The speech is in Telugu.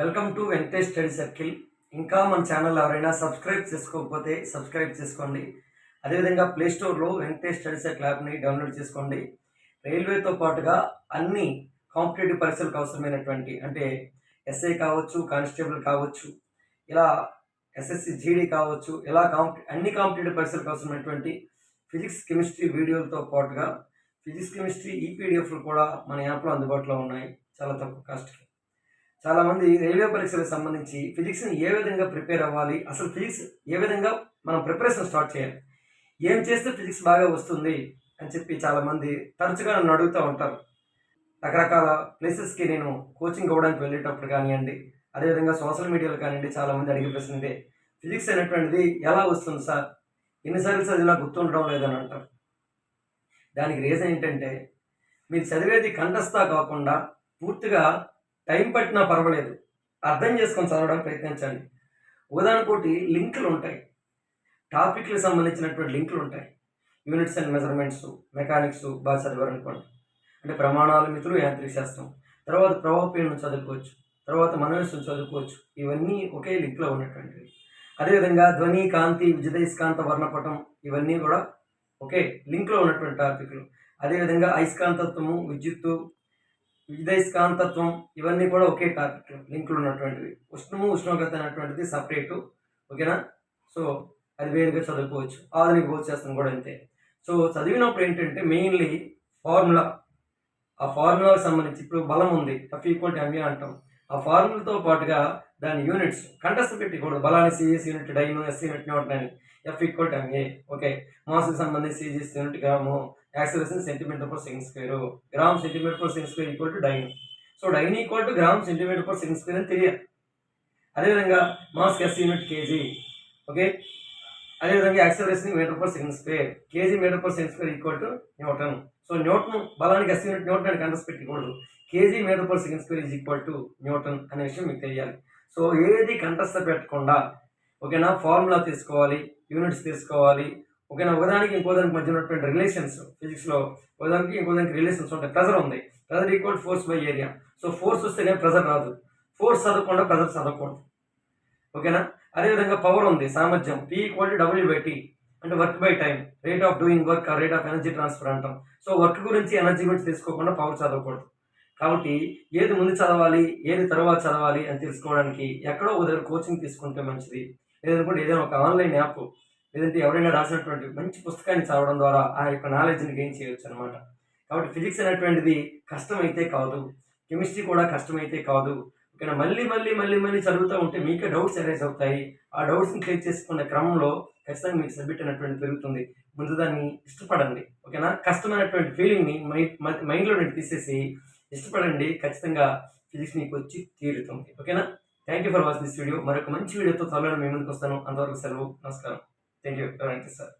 Welcome to Venkatesh study circle. ఇంకా మన ఛానల్ ఎవరైనా సబ్స్క్రైబ్ చేసుకోకపోతే సబ్స్క్రైబ్ చేసుకోండి. అదేవిధంగా ప్లేస్టోర్లో వెంకటేష్ స్టడీ సర్కిల్ యాప్ని డౌన్లోడ్ చేసుకోండి. రైల్వేతో పాటుగా అన్ని కాంపిటేటివ్ పరీక్షలకు అవసరమైనటువంటి అంటే ఎస్ఐ కావచ్చు కానిస్టేబుల్ కావచ్చు ఇలా ఎస్ఎస్సి జీడీ కావచ్చు ఇలా కాంపి అన్ని కాంపిటేటివ్ పరీక్షలకు అవసరమైనటువంటి ఫిజిక్స్ కెమిస్ట్రీ వీడియోలతో పాటుగా ఫిజిక్స్ కెమిస్ట్రీ ఈపీడిఎఫ్లు కూడా మన యాప్లో అందుబాటులో ఉన్నాయి. చాలా తక్కువ కాస్ట్కి. చాలామంది రైల్వే పరీక్షలకు సంబంధించి ఫిజిక్స్ని ఏ విధంగా ప్రిపేర్ అవ్వాలి? అసలు ఫిజిక్స్ ఏ విధంగా మనం ప్రిపరేషన్ స్టార్ట్ చేయాలి? ఏం చేస్తే ఫిజిక్స్ బాగా వస్తుంది? అని చెప్పి చాలామంది తరచుగా నన్ను అడుగుతూ ఉంటారు. రకరకాల ప్లేసెస్కి నేను కోచింగ్ అవ్వడానికి వెళ్ళేటప్పుడు కానివ్వండి అదేవిధంగా సోషల్ మీడియాలో కానివ్వండి చాలామంది అడిగే ప్రశ్న ఇదే. ఫిజిక్స్ అనేటువంటిది ఎలా వస్తుంది సార్? ఎన్నిసార్లు చదివినా గుర్తుండడం లేదని అంటారు. దానికి రీజన్ ఏంటంటే మీరు చదివేది కంఠస్థ కాకుండా పూర్తిగా టైం పట్టినా పర్వాలేదు. అర్థం చేసుకొని చదవడానికి ప్రయత్నించండి. ఉదాహరణకోటి లింకులు ఉంటాయి. టాపిక్లకు సంబంధించినటువంటి లింకులు ఉంటాయి. యూనిట్స్ అండ్ మెజర్మెంట్స్ మెకానిక్స్ బాగా చదివారనుకోండి అంటే ప్రమాణాలు మిత్రులు యాంత్రిక శాస్త్రం. తర్వాత ప్రవాహపీలను చదువుకోవచ్చు. తర్వాత మనోవిశ్వం చదువుకోవచ్చు. ఇవన్నీ ఒకే లింక్లో ఉన్నటువంటివి. అదేవిధంగా ధ్వని కాంతి విద్యుదయస్కాంత వర్ణపటం ఇవన్నీ కూడా ఒకే లింక్లో ఉన్నటువంటి టాపిక్లు. అదేవిధంగా అయస్కాంతత్వము విద్యుత్తు విద్యుదయస్కాంతత్వం ఇవన్నీ కూడా ఒకే టాపిక్ లింకులు ఉన్నటువంటివి. ఉష్ణము ఉష్ణోగ్రత అనేటువంటిది సపరేటు ఓకేనా సో అది వేరుగా చదువుకోవచ్చు. ఆధునిక భౌతశాస్త్రం కూడా అంతే. సో చదివినప్పుడు ఏంటంటే మెయిన్లీ ఫార్ములా ఆ ఫార్ములాకి సంబంధించి ఇప్పుడు బలం ఉంది. ఎఫ్ ఈక్వల్ టు ఎంఏ అంటాం. ఆ ఫార్ములాతో పాటుగా దాని యూనిట్స్ కంటెస్ట్ పెట్టకూడదు. బలాన్ని CS unit dyne S unit ఉంటాయని F equal to MA okay మాస్కి సంబంధించి CGS unit gram acceleration centimetre per second square gram centimetre per second square equal to dyne so dyne equal to gram centimetre per second square అని తెలియాలి. అదేవిధంగా mass S unit KG okay అదేవిధంగా acceleration metre per second square KG metre per second square equal to newton. So newton బలానికి ఎస్ యూనిట్ న్యూటన్ అని కంటెస్ట్ పెట్టకూడదు KG metre per second square is equal to newton అనే విషయం మీకు తెలియాలి. సో ఏది కంటస్థ పెట్టకుండా ఓకేనా ఫార్ములా తీసుకోవాలి యూనిట్స్ తీసుకోవాలి ఓకేనా? ఒకదానికి ఇంకోదానికి మధ్య ఉన్నటువంటి రిలేషన్స్ ఫిజిక్స్లో ఒకదానికి ఇంకోదానికి రిలేషన్స్ ఉంటాయి ప్రెజర్ ఉంది. Pressure equal force by area so force వస్తేనే ప్రెజర్ రాదు. ఫోర్స్ చదవకుండా ప్రెజర్ చదవకూడదు. ఓకేనా? అదేవిధంగా పవర్ ఉంది సామర్థ్యం. P equal to W by T అంటే work by time rate of doing work rate of energy transfer అంటాం. సో వర్క్ గురించి ఎనర్జీ గురించి తీసుకోకుండా పవర్ చదవకూడదు. కాబట్టి ఏది ముందు చదవాలి ఏది తర్వాత చదవాలి అని తెలుసుకోవడానికి ఎక్కడో ఒక దగ్గర కోచింగ్ తీసుకుంటే మంచిది. లేదనుకుంటే ఏదైనా ఒక ఆన్లైన్ యాప్ లేదంటే ఎవరైనా రాసినటువంటి మంచి పుస్తకాన్ని చదవడం ద్వారా ఆ యొక్క నాలెడ్జ్ని గెయిన్ చేయొచ్చు అనమాట కాబట్టి ఫిజిక్స్ అనేటువంటిది కష్టమైతే కాదు. కెమిస్ట్రీ కూడా కష్టమైతే కాదు. ఓకేనా? మళ్ళీ మళ్ళీ మళ్ళీ మళ్ళీ చదువుతూ ఉంటే మీకే డౌట్స్ అరైజ్ అవుతాయి. ఆ డౌట్స్ని క్లియర్ చేసుకున్న క్రమంలో ఖచ్చితంగా మీకు సబ్మిట్ అనేటువంటి పెరుగుతుంది. ముందు దాన్ని ఇష్టపడండి. ఓకేనా? కష్టమైనటువంటి ఫీలింగ్ని మైండ్ మైండ్లో నుండి తీసేసి ఇష్టపడండి. ఖచ్చితంగా ఫిజిక్స్ మీకు వచ్చి తీరుతుంది. ఓకేనా? Thank you for watching this video మరొక మంచి వీడియోతో త్వరలో మీ ముందుకు వస్తాను. అంతవరకు సెలవు. నమస్కారం. Thank you thank you sir